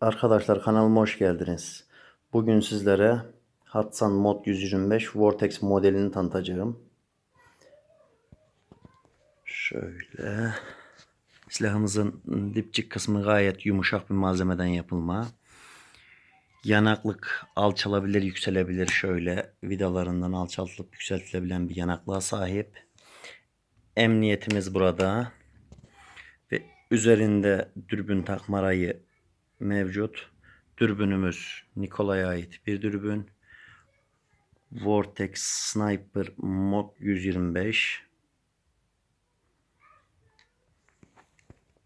Arkadaşlar kanalıma hoş geldiniz. Bugün sizlere Hatsan Mod 125 Vortex modelini tanıtacağım. Şöyle silahımızın dipçik kısmı gayet yumuşak bir malzemeden yapılma. Yanaklık alçalabilir, yükselebilir. Şöyle vidalarından alçaltılıp yükseltilebilen bir yanaklığa sahip. Emniyetimiz burada. Ve üzerinde dürbün takma rayı mevcut. Dürbünümüz Nikola'ya ait bir dürbün. Vortex Sniper Mod 125.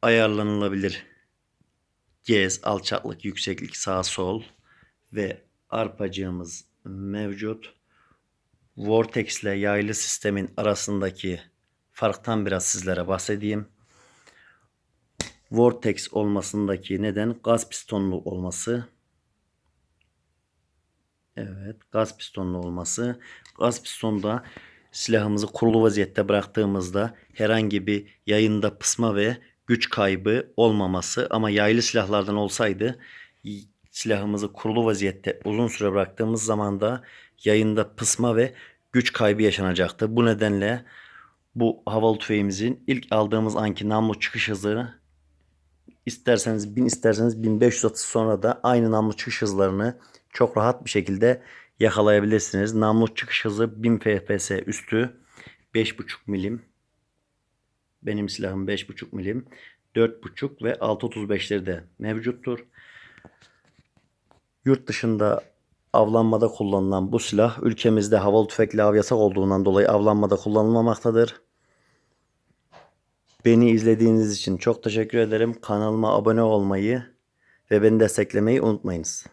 Ayarlanılabilir. Gez, alçaklık, yükseklik, sağ sol ve arpacığımız mevcut. Vortex ile yaylı sistemin arasındaki farktan biraz sizlere bahsedeyim. Vortex olmasındaki neden gaz pistonlu olması. Evet, gaz pistonlu olması. Gaz pistonda silahımızı kurulu vaziyette bıraktığımızda herhangi bir yayında pısma ve güç kaybı olmaması ama yaylı silahlardan olsaydı silahımızı kurulu vaziyette uzun süre bıraktığımız zaman da yayında pısma ve güç kaybı yaşanacaktı. Bu nedenle bu havalı tüfeğimizin ilk aldığımız anki namlu çıkış hızı isterseniz 1000 isterseniz 1500 atış sonra da aynı namlu çıkış hızlarını çok rahat bir şekilde yakalayabilirsiniz. Namlu çıkış hızı 1000 FPS üstü 5.5 milim. Benim silahım 5.5 milim. 4.5 ve 6.35'leri de mevcuttur. Yurt dışında avlanmada kullanılan bu silah ülkemizde havalı tüfekle av yasak olduğundan dolayı avlanmada kullanılmamaktadır. Beni izlediğiniz için çok teşekkür ederim. Kanalıma abone olmayı ve beni desteklemeyi unutmayınız.